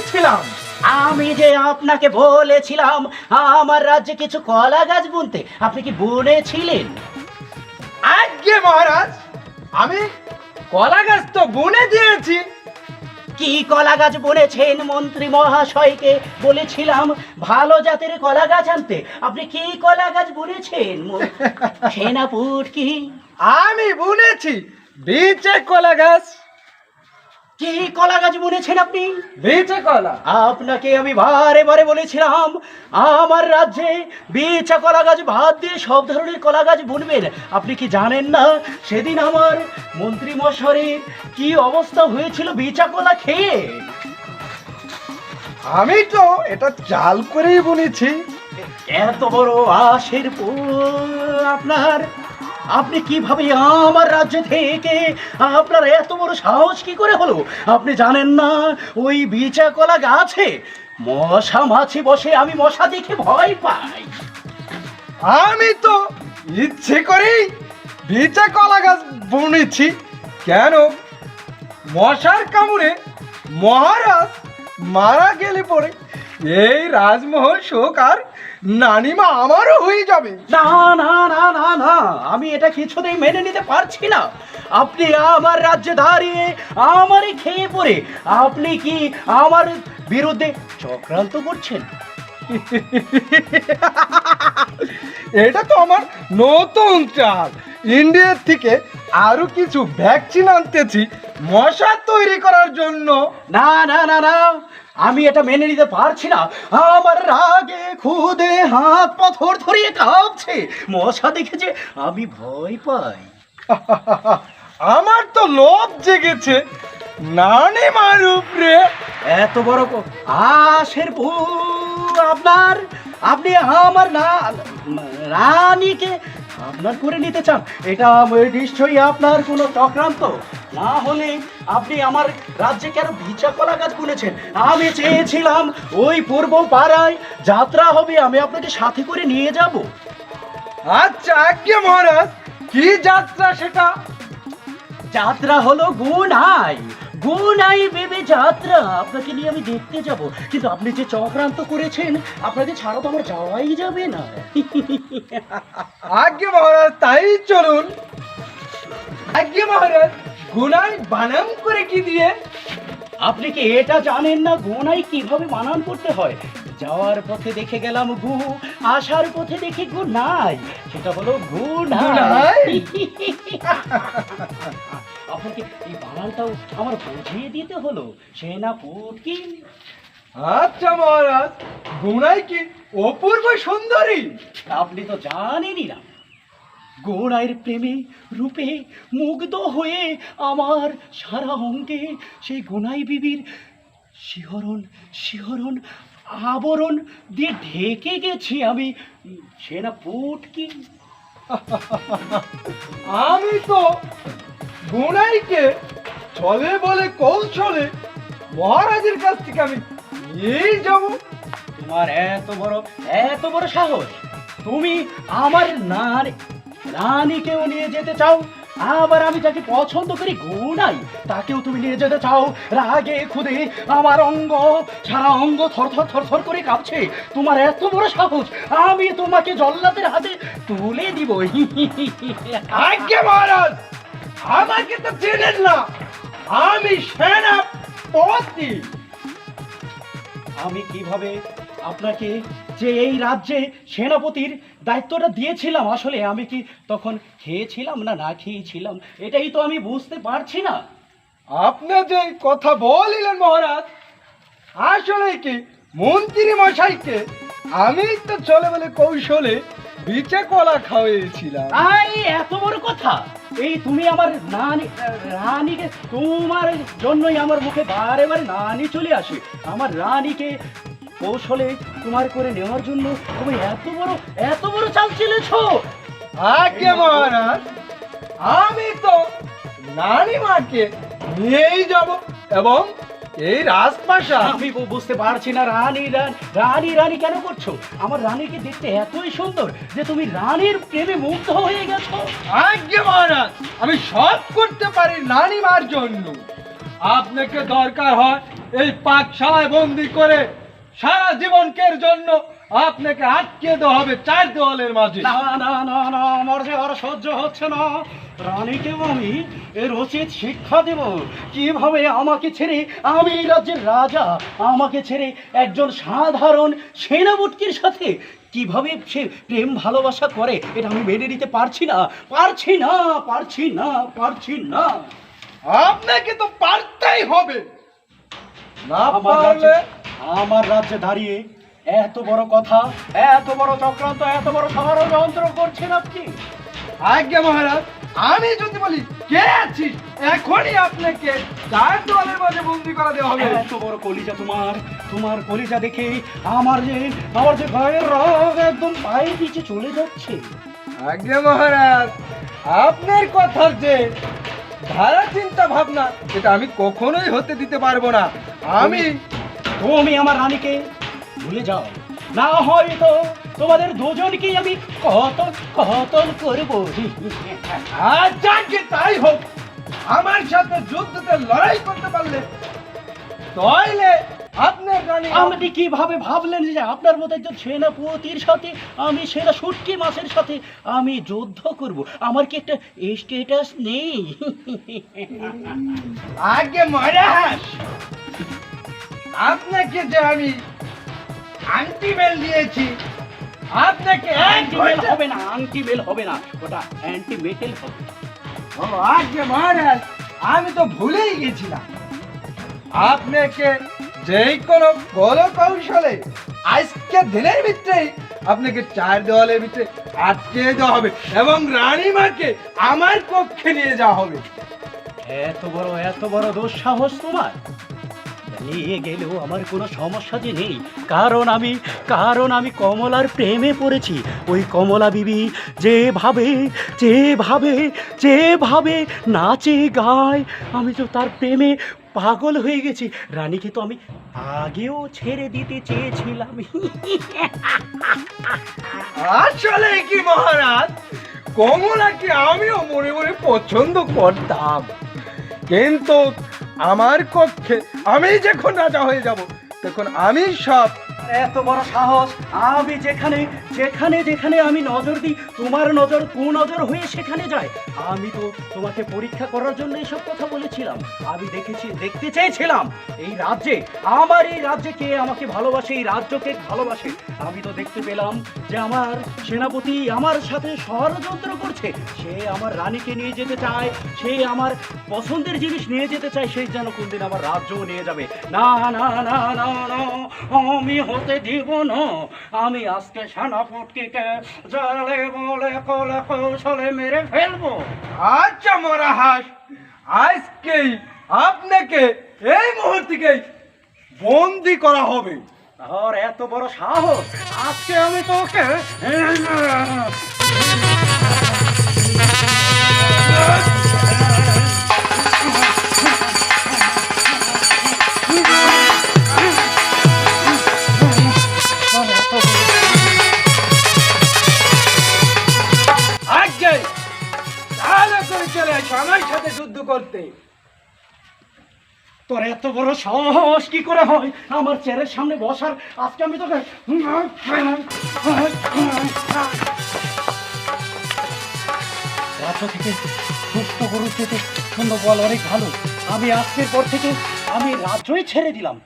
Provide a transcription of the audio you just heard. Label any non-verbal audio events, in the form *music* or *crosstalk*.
ছিলাম আমি যে আপনাকে বলেছিলাম আমার রাজ্যে কিছু কলা গাছ বুনতে। আপনি কি বুনেছিলেন? আজ্ঞে মহারাজ আমি কলা গাছ তো বুনে দিয়েছি। কি কলা গাছ বুনেছেন মন্ত্রী মহাশয়কে? বলেছিলাম ভালো জাতের কলা গাছ আনতে। আপনি কি কলা গাছ বুনেছেন? *laughs* সেনাপুট কি আমি বুনেছি বিচে কলা গাছ। কি কলা গাছ বুনেছেন আপনি? বিচে কলা। আপনাকে আমি বারে বারে বলেছিলাম আমার রাজ্যে বেচা কলা গাছ বাদ দিয়ে সব ধরনের কলা গাছ বুনবেন। আপনি কি জানেন না সেদিন আমার মন্ত্রী মশারের কি অবস্থা হয়েছিল বেচা কলা খেয়ে? আমি তো এটা চাল করেই বুনেছি। এত বড় আশের পর আপনার। আপনি কীভাবে আমার রাজ্যে থেকে আপনার এত বড় সাহস কি করে হলো? আপনি জানেন না, ওই বিচা কলা গাছে মশা মাছি বসে আমি মশা দেখে ভয় পাই। আমি তো ইচ্ছে করেই বিচা কলা গাছ বুনেছি। কেন? মশার কামড়ে মহারাজ মারা গেলে পরে এই রাজমহল শোক আর নানিমা আমারও হয়ে যাবে। না না না না না আমি এটা কিছুতেই মেনে নিতে পারছি না। আপনি আমার রাজ্যে দাঁড়িয়ে আমারই খেয়ে পড়ে আপনি কি আমার বিরুদ্ধে চক্রান্ত করছেন? এটা তো আমার নতুন চাল। ইন্ডিয়ার থেকে আরও কিছু ভ্যাকসিন আনতেছি মশা তৈরি করার জন্য। না না না না আমি এটা মেনে নিতে পারছি না। আমার রাগে খুদে হাত পাথর ধরিয়ে কাঁপছে। মশা দেখে যে আমি ভয় পাই। *laughs* আমার তো লোভ জেগেছে। নানি মার রে। এত বড় আশের পু আপনার? আপনি আমার না রানীকে আপনার করে নিতে চান এটা নিশ্চয়ই আপনার কোনো চক্রান্ত। না হলে আপনি আমার রাজ্যে কেন ভিচা কলা গাছ বুনেছেন? আমি চেয়েছিলাম ওই পূর্ব পাড়ায় যাত্রা হবে আমি আপনাকে সাথে করে নিয়ে যাব। আচ্ছা আজ্ঞে মহারাজ কি যাত্রা সেটা? যাত্রা হলো গুনাই গুনাই বেবে যাত্রা আপনাকে নিয়ে আমি দেখতে যাব। কিন্তু আপনি যে চক্রান্ত করেছেন আপনাকে ছাড়া তো আমার যাওয়াই যাবে না। আজ্ঞে মহারাজ তাই চলুন। আজ্ঞে মহারাজ গুনাই বানাম করে কি দিয়ে? আপনি কি এটা জানেন না গুনাই কীভাবে মানান করতে হয়? যাওয়ার পথে দেখে গেলাম গু আসার পথে দেখি গু নাই। সেটা হলো গুনাই গুনাই? *laughs* আপনাকে এই বানানটাও আমার বুঝিয়ে দিতে হলো সে না পুটকি আচ্ছা মহারাজ গুনাই কি অপূর্ব সুন্দরী? আপনি তো জানেনই না। গোড়াইয়ের প্রেমে রূপে মুগ্ধ হয়ে আমার সারা অঙ্গে সেই গোনাই বিবির শিহরণ শিহরণ আবরণ দিয়ে ঢেকে গেছি আমি। সে না পুটকি। আমি তো গুনাইকে ছলে বলে কৌশলে মহারাজের কাছ থেকে আমি এই যাব। তোমার এত বড় এত বড় সাহস। তুমি আমার নারী রানীকেও নিয়ে যেতে চাও? আবার আমি যাকে পছন্দ করি গুনাই তাকেও তুমি নিয়ে যেতে চাও। রাগে খুদে আমার অঙ্গ সারা অঙ্গ থরথর থরথর করে কাঁপছে। তোমার এত বড় সাহস আমি তোমাকে জল্লাদের হাতে তুলে দিব। আজ্ঞে মহারাজ আমাকে তো চেনেন না। আমি সেনাপতি। আমি কীভাবে আপনাকে যে এই রাজ্যে সেনাপতির দায়িত্বটা দিয়েছিলাম আসলে আমি কি তখন খেয়েছিলাম না না খেয়েছিলাম এটাই তো আমি বুঝতে পারছি না। আপনি যে কথা বলিলেন মহারাজ আসলে কি মন্ত্রী মশাইকে আমি তো চলে বলে কৌশলে বিচে কলা খাওয়িয়েছিলাম। আই এত বড় কথা! এই তুমি আমার নানি রানীকে তোমার জন্যই আমার মুখে বারে বারে নানি চলে আসে। আমার রানীকে কৌশলে তোমার করে নেওয়ার জন্য তুমি এত বড় এত বড় চাল চেলেছো। আজ্ঞে মহারাজ আমি তো নানিমাকে নিয়েই যাব এবং এই রাজপ্রাসাদ। আমি বুঝতে পারছি না রানী রানী রানী কেন করছ? আমার রানীকে দেখতে এতই সুন্দর যে তুমি রানীর প্রেমে মুগ্ধ হয়ে গেছো। আজ্ঞে মহারাজ আমি সব করতে পারি নানিমার জন্য। আপনাকে দরকার হয় এই পাকশালায় বন্দি করে সারা জীবনকের জন্য আপনাকে আটকে দেওয়া হবে চার দেওয়ালের মাঝে? না না না না আমার যে আর সহ্য হচ্ছে না। রানীকেও আমি এর উচিত শিক্ষা দেব। কীভাবে আমাকে ছেড়ে আমি এই রাজ্যের রাজা আমাকে ছেড়ে একজন সাধারণ সেনাবুটকির সাথে কীভাবে সে প্রেম ভালোবাসা করে এটা আমি মেনে নিতে পারছি না। পারছি না পারছি না পারছি না। আপনাকে তো পারতেই হবে। না পারলে আমার রাজ্যে দাঁড়িয়ে এত বড় কথা এত বড় চক্রান্ত এত বড় ষড়যন্ত্র করছেন আপনি। আজ্ঞা মহারাজ আমি যদি বলি কে আছিস? এখনই আপনাকে চার দেওয়ালের মাঝে বন্দি করা দেওয়া হবে। এত বড় কলিজা তোমার তোমার কলিজা দেখে আমার যে আমার যে গায়ের রগ একদম পায়ে নিচে চলে যাচ্ছে। আজ্ঞা মহারাজ আপনার কথার যে ধারা চিন্তা ভাবনা এটা আমি কখনোই হতে দিতে পারব না। আমি তুমি আমার রানীকে ভুলে যাও। না হয়তো তোমাদের দুজনকেই আমি কতল কতল করব। আজ যাকে তাই হোক আমার সাথে যুদ্ধতে লড়াই করতে পারলে তাইলে আপনার রানী আপনি কীভাবে ভাবলেন যে আপনার মতো একজন সেনাপতির সাথে আমি সেনা সুটকি মাছের সাথে আমি যুদ্ধ করব? আমার কি একটা স্টেটাস নেই? আগে মহারাজ আপনাকে যে আমি আন্টিমেল দিয়েছি আপনাকে অ্যান্টি মেল হবে না আংটি মেল হবে না ওটা অ্যান্টি মেটেল হবে। ও আগে মহারাজ আমি তো ভুলেই গেছিলাম। আপনাকে যেই কোনো কল কৌশলে আজকে দিনের ভিতরেই আপনাকে চার দেওয়ালের ভিতরে আটকে দেওয়া হবে এবং রানীমাকে আমার কক্ষে নিয়ে যাওয়া হবে। এত বড় এত বড় দুঃসাহস তোমার। নিয়ে গেলেও আমার কোনো সমস্যা যে নেই। কারণ আমি কারণ আমি কমলার প্রেমে পড়েছি। ওই কমলা বিবি যেভাবে যেভাবে যেভাবে নাচে গায়, আমি তো তার প্রেমে পাগল হয়ে গেছি। রানীকে তো আমি আগেও ছেড়ে দিতে চেয়েছিলাম। আসলে কি মহারাজ? কমলাকে আমিও মনে মনে পছন্দ করতাম। কিন্তু আমার কক্ষে আমি যখন রাজা হয়ে যাব তখন আমি সব এত বড় সাহস, আমি যেখানে যেখানে যেখানে আমি নজর দিই, তোমার নজর কু নজর হয়ে সেখানে যায়। আমি তো তোমাকে পরীক্ষা করার জন্য এইসব কথা বলেছিলাম। আমি দেখেছি, দেখতে চেয়েছিলাম। এই রাজ্যে, আমার এই রাজ্যে কে আমাকে ভালোবাসে, এই রাজ্যকে ভালোবাসে? আমি তো দেখতে পেলাম যে আমার সেনাপতি আমার সাথে ষড়যন্ত্র করছে। সে আমার রানীকে নিয়ে যেতে চায়, সে আমার পছন্দের জিনিস নিয়ে যেতে চায় সেই যেন কোনদিন আমার রাজ্যও নিয়ে যাবে। না না না না না, আমি হতে দিব না আমি আজকে সানা সেনাপতিকে জালে বলে কলে কৌশলে মেরে ফেলব। আচ্ছা মরা হাস আজকেই আপনাকে এই মুহূর্তেই বন্দি করা হবে। আর এত বড় সাহস আজকে আমি তোকে আজকে এত বড় সাহস কি করে হয়? আমার চেয়ারের সামনে বসার আজকে আমি তোকে থেকে সুস্থ গরু পেতে সুন্দর বল অনেক ভালো। আমি আজকের পর থেকে আমি রাজ্যই ছেড়ে দিলাম।